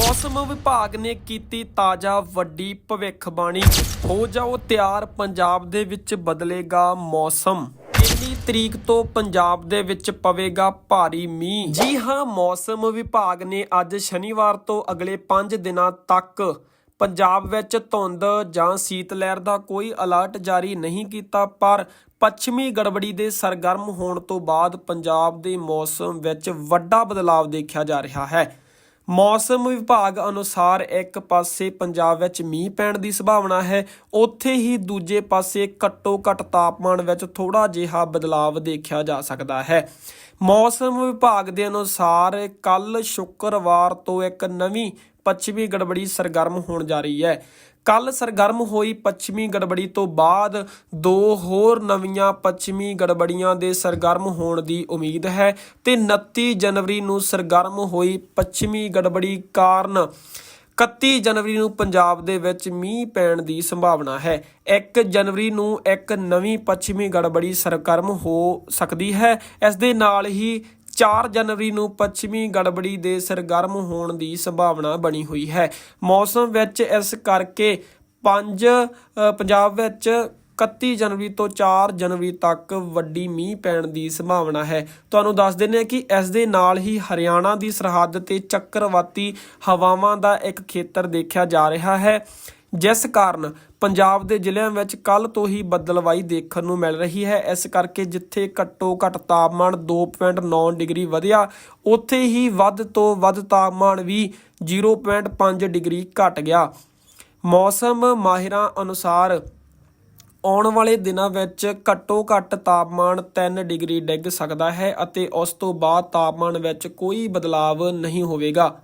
ਮੌਸਮ ਵਿਭਾਗ ਨੇ ਕੀਤੀ ਤਾਜ਼ਾ ਵੱਡੀ ਭਵਿੱਖਬਾਣੀ। ਹੋ ਜਾਓ ਤਿਆਰ, ਪੰਜਾਬ ਦੇ ਵਿੱਚ ਬਦਲੇਗਾ ਮੌਸਮ। ਇੰਨੀ ਤਰੀਕ ਤੋਂ ਪੰਜਾਬ ਦੇ ਵਿੱਚ ਪਵੇਗਾ ਭਾਰੀ ਮੀਂਹ। ਜੀ ਹਾਂ, ਮੌਸਮ ਵਿਭਾਗ ਨੇ ਅੱਜ ਸ਼ਨੀਵਾਰ ਤੋਂ ਅਗਲੇ 5 ਦਿਨਾਂ ਤੱਕ ਪੰਜਾਬ ਵਿੱਚ ਧੁੰਦ ਜਾਂ ਸੀਤ ਲਹਿਰ ਦਾ ਕੋਈ ਅਲਰਟ ਜਾਰੀ ਨਹੀਂ ਕੀਤਾ, ਪਰ ਪੱਛਮੀ ਗੜਬੜੀ ਦੇ ਸਰਗਰਮ ਹੋਣ ਤੋਂ ਬਾਅਦ ਪੰਜਾਬ ਦੇ ਮੌਸਮ ਵਿੱਚ ਵੱਡਾ ਬਦਲਾਅ ਦੇਖਿਆ ਜਾ ਰਿਹਾ ਹੈ। ਮੌਸਮ ਵਿਭਾਗ ਅਨੁਸਾਰ ਇੱਕ ਪਾਸੇ ਪੰਜਾਬ ਵਿੱਚ ਮੀਂਹ ਪੈਣ ਦੀ ਸੰਭਾਵਨਾ ਹੈ, ਉੱਥੇ ਹੀ ਦੂਜੇ ਪਾਸੇ ਘੱਟੋ ਘੱਟ ਤਾਪਮਾਨ ਵਿੱਚ ਥੋੜਾ ਜਿਹਾ ਬਦਲਾਅ ਦੇਖਿਆ ਜਾ ਸਕਦਾ ਹੈ। ਮੌਸਮ ਵਿਭਾਗ ਦੇ ਅਨੁਸਾਰ ਕੱਲ ਸ਼ੁੱਕਰਵਾਰ ਤੋਂ ਇੱਕ ਨਵੀਂ ਪੱਛਮੀ ਗੜਬੜੀ ਸਰਗਰਮ ਹੋਣ ਜਾ ਰਹੀ ਹੈ। ਕੱਲ ਸਰਗਰਮ ਹੋਈ ਪੱਛਮੀ ਗੜਬੜੀ ਤੋਂ ਬਾਅਦ ਦੋ ਹੋਰ ਨਵੀਆਂ ਪੱਛਮੀ ਗੜਬੜੀਆਂ ਦੇ ਸਰਗਰਮ ਹੋਣ ਦੀ ਉਮੀਦ ਹੈ ਤੇ 29 ਜਨਵਰੀ ਨੂੰ ਸਰਗਰਮ ਹੋਈ ਪੱਛਮੀ ਗੜਬੜੀ ਕਾਰਨ 31 ਜਨਵਰੀ ਨੂੰ ਪੰਜਾਬ ਦੇ ਵਿੱਚ ਮੀਂਹ ਪੈਣ ਦੀ ਸੰਭਾਵਨਾ ਹੈ। 1 ਜਨਵਰੀ ਨੂੰ ਇੱਕ ਨਵੀਂ ਪੱਛਮੀ ਗੜਬੜੀ ਸਰਗਰਮ ਹੋ ਸਕਦੀ ਹੈ। ਇਸ ਦੇ ਨਾਲ ਹੀ 4 ਜਨਵਰੀ ਨੂੰ ਪੱਛਮੀ ਗੜਬੜੀ ਦੇ ਸਰਗਰਮ ਹੋਣ ਦੀ ਸੰਭਾਵਨਾ ਬਣੀ ਹੋਈ ਹੈ। ਮੌਸਮ ਵਿੱਚ ਇਸ ਕਰਕੇ 5 ਪੰਜਾਬ ਵਿੱਚ 31 ਜਨਵਰੀ ਤੋਂ 4 ਜਨਵਰੀ ਤੱਕ ਵੱਡੀ ਮੀਂਹ ਪੈਣ ਦੀ ਸੰਭਾਵਨਾ ਹੈ। ਤੁਹਾਨੂੰ ਦੱਸ ਦਿੰਦੇ ਹਾਂ ਕਿ ਇਸ ਦੇ ਨਾਲ ਹੀ ਹਰਿਆਣਾ ਦੀ ਸਰਹੱਦ ਤੇ ਚੱਕਰਵਾਤੀ ਹਵਾਵਾਂ ਦਾ ਇੱਕ ਖੇਤਰ ਦੇਖਿਆ ਜਾ ਰਿਹਾ ਹੈ। ਜਿਸ ਕਾਰਨ ਪੰਜਾਬ ਦੇ ਜ਼ਿਲ੍ਹਿਆਂ ਵਿੱਚ ਕੱਲ ਤੋਂ ਹੀ ਬੱਦਲਵਾਈ ਦੇਖਣ ਨੂੰ ਮਿਲ ਰਹੀ ਹੈ। ਇਸ ਕਰਕੇ ਜਿੱਥੇ ਘੱਟੋ ਘੱਟ ਤਾਪਮਾਨ 2.9 ਡਿਗਰੀ ਵਧਿਆ, ਉੱਥੇ ਹੀ ਵੱਧ ਤੋਂ ਵੱਧ ਤਾਪਮਾਨ ਵੀ 0.5 ਡਿਗਰੀ ਘਟ ਗਿਆ। ਮੌਸਮ ਮਾਹਿਰਾਂ ਅਨੁਸਾਰ ਆਉਣ ਵਾਲੇ ਦਿਨਾਂ ਵਿੱਚ ਘੱਟੋ ਘੱਟ ਤਾਪਮਾਨ 3 ਡਿਗਰੀ ਡਿੱਗ ਸਕਦਾ ਹੈ ਅਤੇ ਉਸ ਤੋਂ ਬਾਅਦ ਤਾਪਮਾਨ ਵਿੱਚ ਕੋਈ ਬਦਲਾਅ ਨਹੀਂ ਹੋਵੇਗਾ।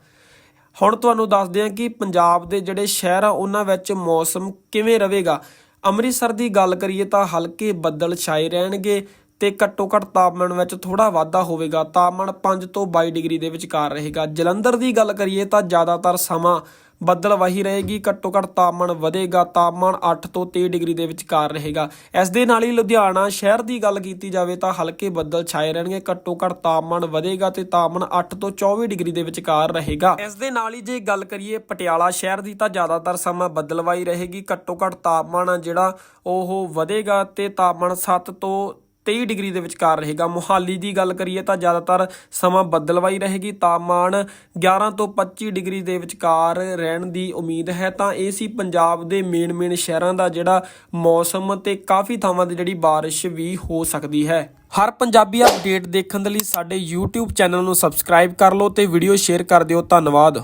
ਹੁਣ ਤੁਹਾਨੂੰ ਦੱਸਦੇ ਹਾਂ ਕਿ ਪੰਜਾਬ ਦੇ ਜਿਹੜੇ ਸ਼ਹਿਰ ਆ, ਉਹਨਾਂ ਵਿੱਚ ਮੌਸਮ ਕਿਵੇਂ ਰਹੇਗਾ। ਅੰਮ੍ਰਿਤਸਰ ਦੀ ਗੱਲ ਕਰੀਏ ਤਾਂ ਹਲਕੇ ਬੱਦਲ ਛਾਏ ਰਹਿਣਗੇ ਤੇ ਘੱਟੋ ਘੱਟ ਤਾਪਮਾਨ ਵਿੱਚ ਥੋੜਾ ਵਾਧਾ ਹੋਵੇਗਾ। ਤਾਪਮਾਨ 5 ਤੋਂ 22 ਡਿਗਰੀ ਦੇ ਵਿਚਕਾਰ ਰਹੇਗਾ। ਜਲੰਧਰ ਦੀ ਗੱਲ ਕਰੀਏ ਤਾਂ ਜ਼ਿਆਦਾਤਰ ਸਮਾਂ ਬੱਦਲਵਾਹੀ ਰਹੇਗੀ, ਘੱਟੋ ਘੱਟ ਤਾਪਮਾਨ ਵਧੇਗਾ, ਤਾਪਮਾਨ 8 ਤੋਂ 23 ਡਿਗਰੀ ਦੇ ਵਿਚਕਾਰ ਰਹੇਗਾ। ਇਸ ਦੇ ਨਾਲ ਹੀ ਲੁਧਿਆਣਾ ਸ਼ਹਿਰ ਦੀ ਗੱਲ ਕੀਤੀ ਜਾਵੇ ਤਾਂ ਹਲਕੇ ਬੱਦਲ ਛਾਏ ਰਹਿਣਗੇ, ਘੱਟੋ ਘੱਟ ਤਾਪਮਾਨ ਵਧੇਗਾ ਤੇ ਤਾਪਮਾਨ 8 ਤੋਂ 24 ਡਿਗਰੀ ਦੇ ਵਿਚਕਾਰ ਰਹੇਗਾ। ਇਸ ਦੇ ਨਾਲ ਹੀ ਜੇ ਗੱਲ ਕਰੀਏ ਪਟਿਆਲਾ ਸ਼ਹਿਰ ਦੀ ਤਾਂ ਜ਼ਿਆਦਾਤਰ ਸਮਾਂ ਬੱਦਲਵਾਈ ਰਹੇਗੀ, ਘੱਟੋ ਘੱਟ ਤਾਪਮਾਨ ਆ ਜਿਹੜਾ ਉਹ ਵਧੇਗਾ ਤੇ ਤਾਪਮਾਨ 7 ਤੋਂ 23 ਡਿਗਰੀ ਦੇ ਵਿਚਕਾਰ ਰਹੇਗਾ। ਮੁਹਾਲੀ ਦੀ ਗੱਲ ਕਰੀਏ ਤਾਂ ਜ਼ਿਆਦਾਤਰ ਸਮਾਂ ਬੱਦਲਵਾਈ ਰਹੇਗੀ। ਤਾਪਮਾਨ 11 ਤੋਂ 25 ਡਿਗਰੀ ਦੇ ਵਿਚਕਾਰ ਰਹਿਣ ਦੀ ਉਮੀਦ ਹੈ। ਤਾਂ ਇਹ ਸੀ ਪੰਜਾਬ ਦੇ ਮੇਨ ਮੇਨ ਸ਼ਹਿਰਾਂ ਦਾ ਜਿਹੜਾ ਮੌਸਮ ਤੇ ਕਾਫੀ ਥਾਵਾਂ ਤੇ ਜਿਹੜੀ ਬਾਰਿਸ਼ ਵੀ ਹੋ ਸਕਦੀ ਹੈ। ਹਰ ਪੰਜਾਬੀ ਅਪਡੇਟ ਦੇਖਣ ਦੇ ਲਈ ਸਾਡੇ YouTube ਚੈਨਲ ਨੂੰ ਸਬਸਕ੍ਰਾਈਬ ਕਰ ਲਓ ਤੇ ਵੀਡੀਓ ਸ਼ੇਅਰ ਕਰ ਦਿਓ। ਧੰਨਵਾਦ।